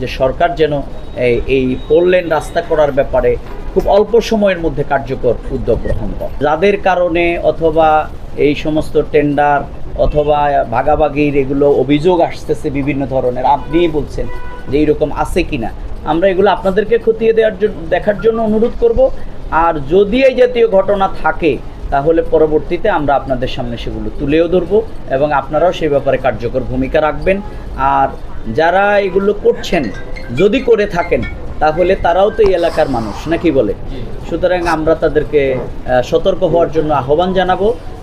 যে সরকার যেন এই- এই ফোর লেন রাস্তা করার ব্যাপারে খুব অল্প সময়ের মধ্যে কার্যকর উদ্যোগ গ্রহণ করে। যাদের কারণে অথবা এই সমস্ত টেন্ডার অথবা ভাগাভাগির এগুলো অভিযোগ আসতেছে বিভিন্ন ধরনের, আপনিই বলছেন যে এইরকম আছে কিনা। আমরা এগুলো আপনাদেরকে খতিয়ে দেওয়ার জন্য দেখার জন্য অনুরোধ করব। আর যদি এই জাতীয় ঘটনা থাকে, তাহলে পরবর্তীতে আমরা আপনাদের সামনে সেগুলো তুলেও ধরবো এবং আপনারাও সেই ব্যাপারে কার্যকর ভূমিকা রাখবেন। আর যারা এগুলো করছেন যদি করে থাকেন তাহলে তারাও তো এই এলাকার মানুষ নাকি বলে? সুতরাং আমরা তাদেরকে সতর্ক হওয়ার জন্য আহ্বান জানাব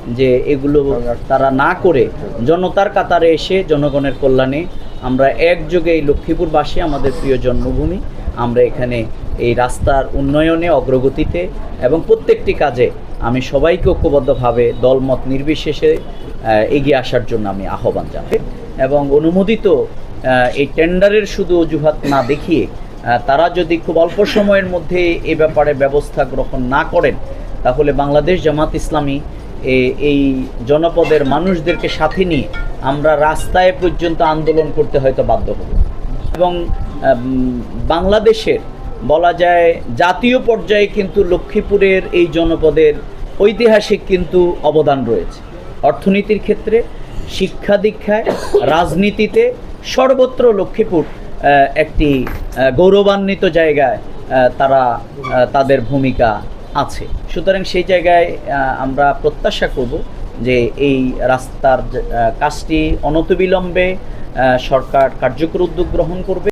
যে এগুলো তারা না করে জনতার কাতারে এসে জনগণের কল্যাণে আমরা একযোগে এই লক্ষ্মীপুরবাসী আমাদের প্রিয় জন্মভূমি আমরা এখানে এই রাস্তার উন্নয়নে অগ্রগতিতে এবং প্রত্যেকটি কাজে আমি সবাইকে ঐক্যবদ্ধভাবে দলমত নির্বিশেষে এগিয়ে আসার জন্য আমি আহ্বান জানাই এবং অনুমোদিত এই টেন্ডারের শুধু অজুহাত না দেখিয়ে তারা যদি খুব অল্প সময়ের মধ্যে এ ব্যাপারে ব্যবস্থা গ্রহণ না করেন, তাহলে বাংলাদেশ জামাত ইসলামী এই জনপদের মানুষদেরকে সাথে নিয়ে আমরা রাস্তায় পর্যন্ত আন্দোলন করতে হয়তো বাধ্য হব। এবং বাংলাদেশের বলা যায় জাতীয় পর্যায়ে কিন্তু লক্ষ্মীপুরের এই জনপদের ঐতিহাসিক কিন্তু অবদান রয়েছে। অর্থনীতির ক্ষেত্রে, শিক্ষা দীক্ষায়, রাজনীতিতে সর্বত্র লক্ষ্মীপুর একটি গৌরবান্বিত জায়গায় তারা তাদের ভূমিকা আছে। সুতরাং সেই জায়গায় আমরা প্রত্যাশা করব যে এই রাস্তার কাজটি অনতবিলম্বে সরকার কার্যকর উদ্যোগ গ্রহণ করবে।